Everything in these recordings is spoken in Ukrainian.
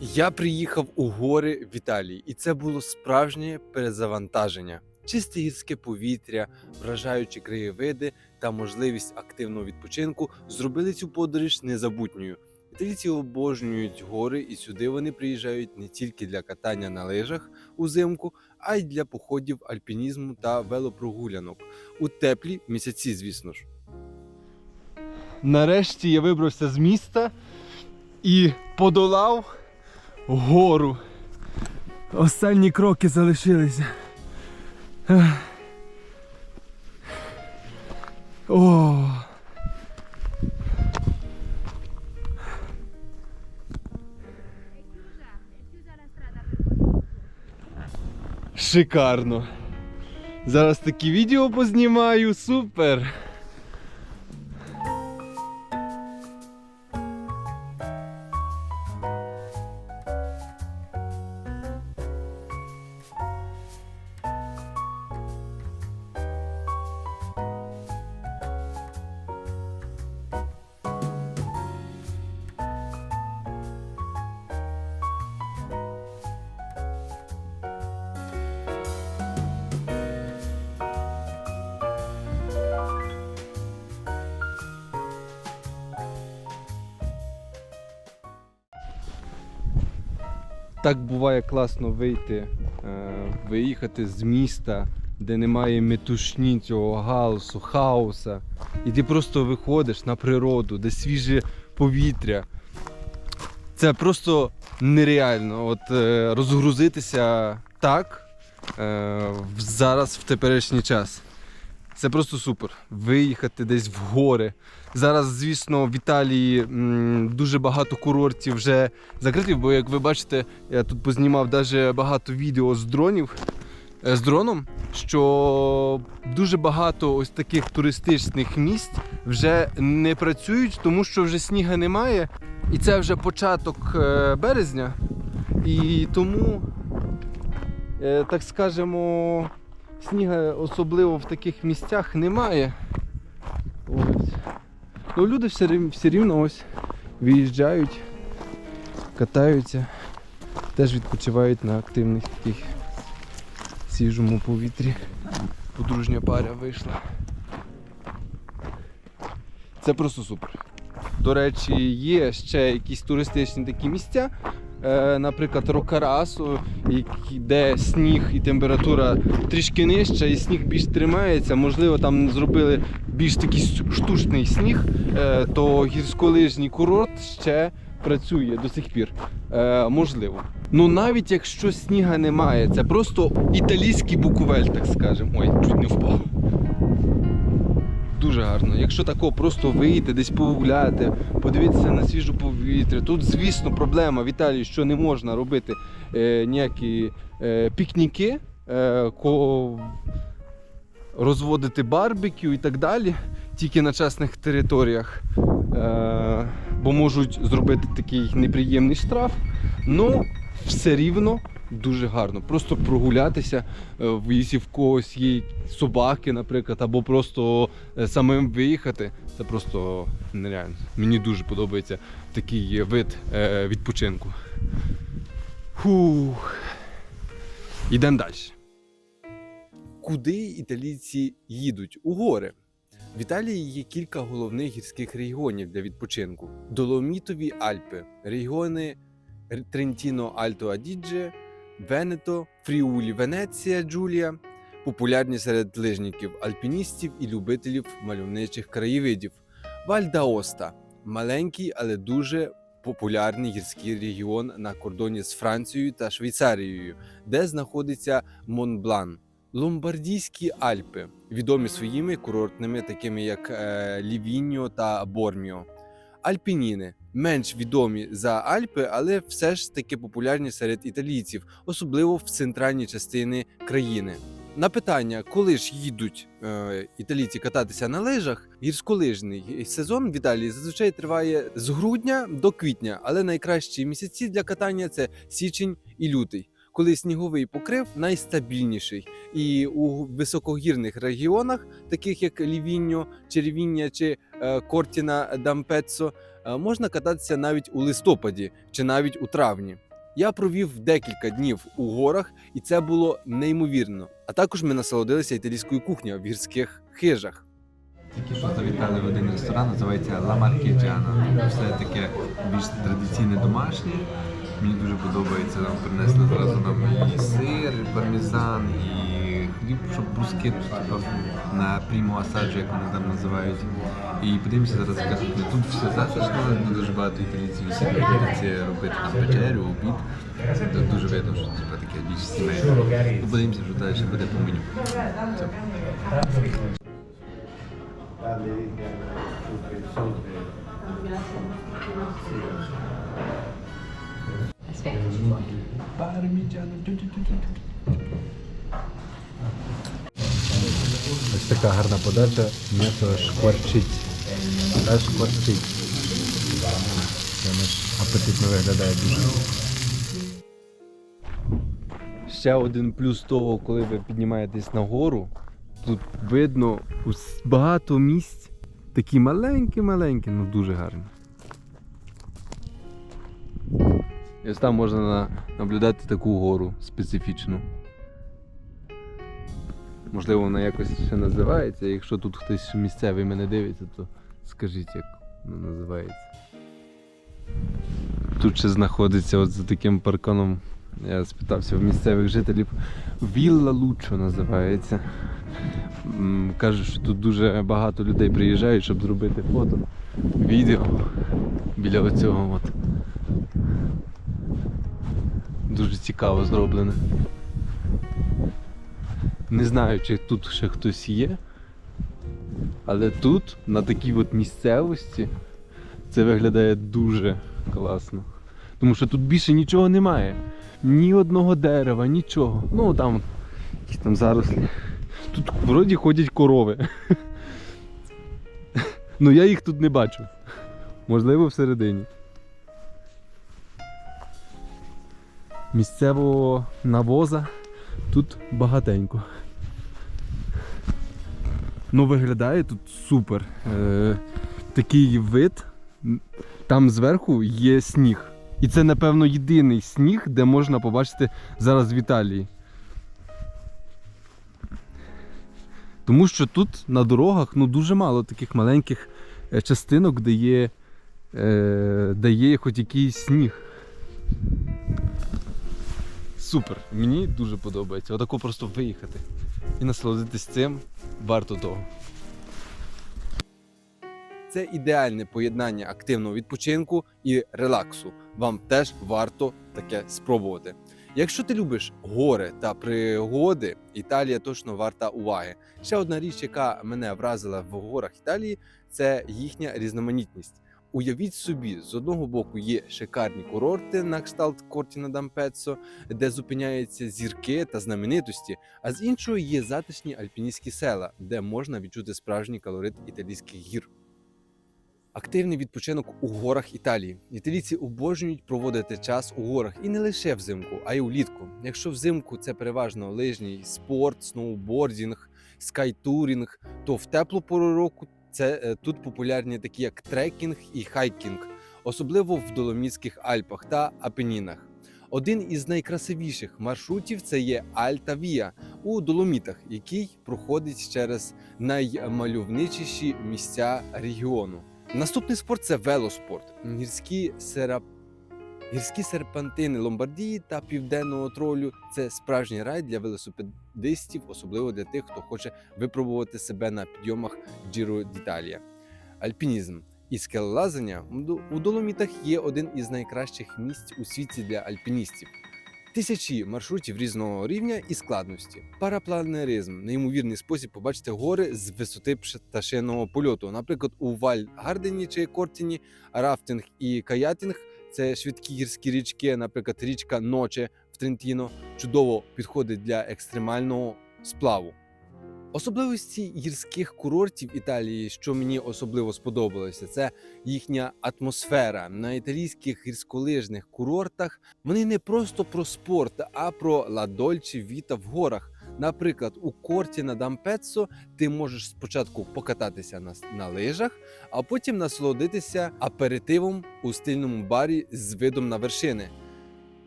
Я приїхав у гори в Італії, і це було справжнє перезавантаження. Чисте гірське повітря, вражаючі краєвиди та можливість активного відпочинку зробили цю подорож незабутньою. Італійці обожнюють гори, і сюди вони приїжджають не тільки для катання на лижах узимку, а й для походів альпінізму та велопрогулянок у теплі місяці, звісно ж. Нарешті я вибрався з міста і подолав гору. Останні кроки залишилися. О. Шикарно. Зараз такі відео познімаю, супер. Так буває класно вийти, е, виїхати з міста, де немає метушні цього галусу, хаоса. І ти просто виходиш на природу, де свіже повітря. Це просто нереально. От е, розгрузитися так е, зараз в теперішній час. Це просто супер. Виїхати десь в гори. Зараз, звісно, в Італії м, дуже багато курортів вже закриті, бо як ви бачите, я тут познімав даже багато відео з дронів е, з дроном, що дуже багато ось таких туристичних місць вже не працюють, тому що вже сніга немає. І це вже початок е, березня. І тому, е, так скажемо, сніга особливо в таких місцях немає. Ось. Ну, люди все, все рівно ось виїжджають, катаються, теж відпочивають на активних таких свіжому повітрі. Подружня паря вийшла. Це просто супер. До речі, є ще якісь туристичні такі місця, наприклад, Рокарасу, де сніг і температура трішки нижча, і сніг більш тримається. Можливо, там зробили більш такий штучний сніг, е, то гірськолижній курорт ще працює до сих пір. Е, можливо. Ну навіть якщо сніга немає, це просто італійський буковель, так скажемо. Ой, чуть не впав. Дуже гарно. Якщо тако просто вийти, десь погуляти, подивитися на свіжу повітря. Тут, звісно, проблема в Італії, що не можна робити е, ніякі е, пікніки, е, ко... розводити барбекю і так далі, тільки на частних територіях. Е, бо можуть зробити такий неприємний штраф. Ну, все рівно дуже гарно. Просто прогулятися, е, якщо в когось є собаки, наприклад, або просто е, самим виїхати. Це просто нереально. Мені дуже подобається такий вид е, відпочинку. Фух. Ідемо далі. Куди італійці їдуть? У гори. В Італії є кілька головних гірських регіонів для відпочинку: Доломітові Альпи, регіони Трентіно Альто Адідже, Венето, Фріулі, Венеція, Джулія, популярні серед лижників, альпіністів і любителів мальовничих краєвидів. Валь d'Аоста – маленький, але дуже популярний гірський регіон на кордоні з Францією та Швейцарією, де знаходиться Монблан. Ломбардійські Альпи відомі своїми курортними, такими як е, Лівіньо та Борміо. Альпініни менш відомі за Альпи, але все ж таки популярні серед італійців, особливо в центральній частині країни. На питання, коли ж їдуть е, італійці кататися на лижах, гірськолижний сезон в Італії зазвичай триває з грудня до квітня, але найкращі місяці для катання це січень і лютий, коли сніговий покрив найстабільніший. І у високогірних регіонах, таких як Лівіньо, Червіння чи е, Кортіна Дампеццо, е, можна кататися навіть у листопаді чи навіть у травні. Я провів декілька днів у горах, і це було неймовірно. А також ми насолодилися італійською кухнею в гірських хижах. Тільки що завітали в один ресторан, називається La Marchigiana. Все таке більш традиційне домашнє. Мені дуже подобається, нам принесли зразу нам і сир, і пармезан, і хліб, щоб брускету, типу, на прямо асаджу, як вони там називають. І подивимося зараз, яка тут тут все затишно, дуже багато італійців всі робити там вечерю, обід. Тут дуже видно, що типу, таке більш сімейне. Ну, Подивимося, що далі буде по меню. Все. Ось така гарна подача, м'ясо шкварчить. Аж шкварчить. Це наш апетитно виглядає дуже. Ще один плюс того, коли ви піднімаєтесь на гору, тут видно багато місць, такі маленькі-маленькі, ну дуже гарні. І ось там можна наблюдати таку гору специфічну. Можливо, вона якось ще називається. Якщо тут хтось місцевий мене дивиться, то скажіть, як вона називається. Тут ще знаходиться от за таким парканом я спитався в місцевих жителів. Вілла Лучо називається. Кажуть, що тут дуже багато людей приїжджають, щоб зробити фото, відео біля оцього. От. Дуже цікаво зроблене. Не знаю, чи тут ще хтось є. Але тут, на такій от місцевості, це виглядає дуже класно. Тому що тут більше нічого немає. Ні одного дерева, нічого. Ну там, якісь там зарослі. Тут вроді ходять корови. Ну я їх тут не бачу. Можливо, всередині. Місцевого навоза тут багатенько. Ну, виглядає тут супер. Е, такий вид. Там зверху є сніг. І це, напевно, єдиний сніг, де можна побачити зараз в Італії. Тому що тут на дорогах ну, дуже мало таких маленьких е, частинок, де є, е, де є хоч якийсь сніг. Супер! Мені дуже подобається. Отако просто виїхати і насолодитись цим варто того. Це ідеальне поєднання активного відпочинку і релаксу. Вам теж варто таке спробувати. Якщо ти любиш гори та пригоди, Італія точно варта уваги. Ще одна річ, яка мене вразила в горах Італії, це їхня різноманітність. Уявіть собі, з одного боку є шикарні курорти на кшталт Кортіна Дампеццо, де зупиняються зірки та знаменитості, а з іншого є затишні альпіністські села, де можна відчути справжній калорит італійських гір. Активний відпочинок у горах Італії. Італійці обожнюють проводити час у горах і не лише взимку, а й улітку. Якщо взимку це переважно лижній спорт, сноубордінг, скайтурінг, то в теплу пору року це е, тут популярні такі як трекінг і хайкінг, особливо в Доломітських Альпах та Апенінах. Один із найкрасивіших маршрутів це є Альта Вія у Доломітах, який проходить через наймальовничіші місця регіону. Наступний спорт це велоспорт. Гірські сера... Гірські серпантини Ломбардії та південного тролю це справжній рай для велосипедистів, особливо для тих, хто хоче випробувати себе на підйомах Giro d'Italia. Альпінізм і скелелазання у Доломітах є один із найкращих місць у світі для альпіністів. Тисячі маршрутів різного рівня і складності. Парапланеризм неймовірний спосіб побачити гори з висоти пташиного польоту. Наприклад, у Валь-Гардені чи Кортіні рафтинг і каятинг це швидкі гірські річки, наприклад, річка Ноче в Трентіно, чудово підходить для екстремального сплаву. Особливості гірських курортів Італії, що мені особливо сподобалося, це їхня атмосфера на італійських гірськолижних курортах. Вони не просто про спорт, а про ладольчі віта в горах. Наприклад, у корті на Дампеццо ти можеш спочатку покататися на, на лижах, а потім насолодитися аперитивом у стильному барі з видом на вершини.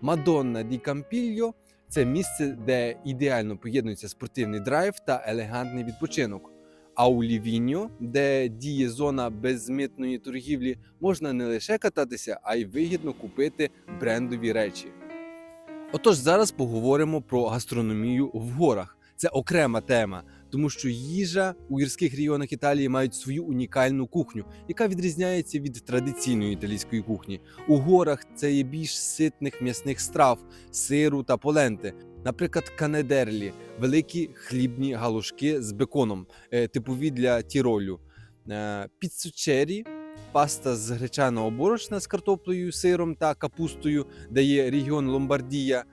Мадонна ді Кампільо це місце, де ідеально поєднується спортивний драйв та елегантний відпочинок. А у Лівіньо, де діє зона безмитної торгівлі, можна не лише кататися, а й вигідно купити брендові речі. Отож, зараз поговоримо про гастрономію в горах. Це окрема тема, тому що їжа у гірських регіонах Італії мають свою унікальну кухню, яка відрізняється від традиційної італійської кухні. У горах це є більш ситних м'ясних страв, сиру та поленти. Наприклад, канедерлі, великі хлібні галушки з беконом, е, типові для тіролю, Е, піцучері, паста з гречаного борошна з картоплею, сиром та капустою, де є регіон Ломбардія,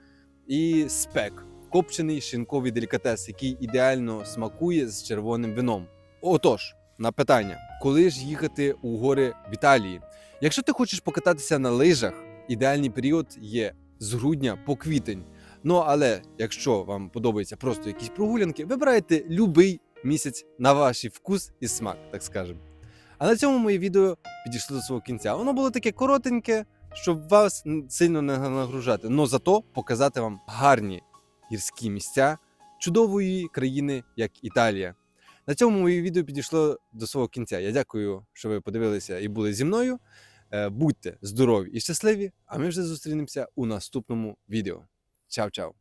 і спек копчений шинковий делікатес, який ідеально смакує з червоним вином. Отож, на питання, коли ж їхати у гори в Італії? Якщо ти хочеш покататися на лижах, ідеальний період є з грудня по квітень. Ну але якщо вам подобаються просто якісь прогулянки, вибирайте любий місяць на ваш вкус і смак, так скажемо. А на цьому моє відео підійшло до свого кінця. Воно було таке коротеньке, щоб вас сильно не нагружати, але зато показати вам гарні гірські місця чудової країни, як Італія. На цьому моє відео підійшло до свого кінця. Я дякую, що ви подивилися і були зі мною. Е, Будьте здорові і щасливі, а ми вже зустрінемося у наступному відео. Чао-чао!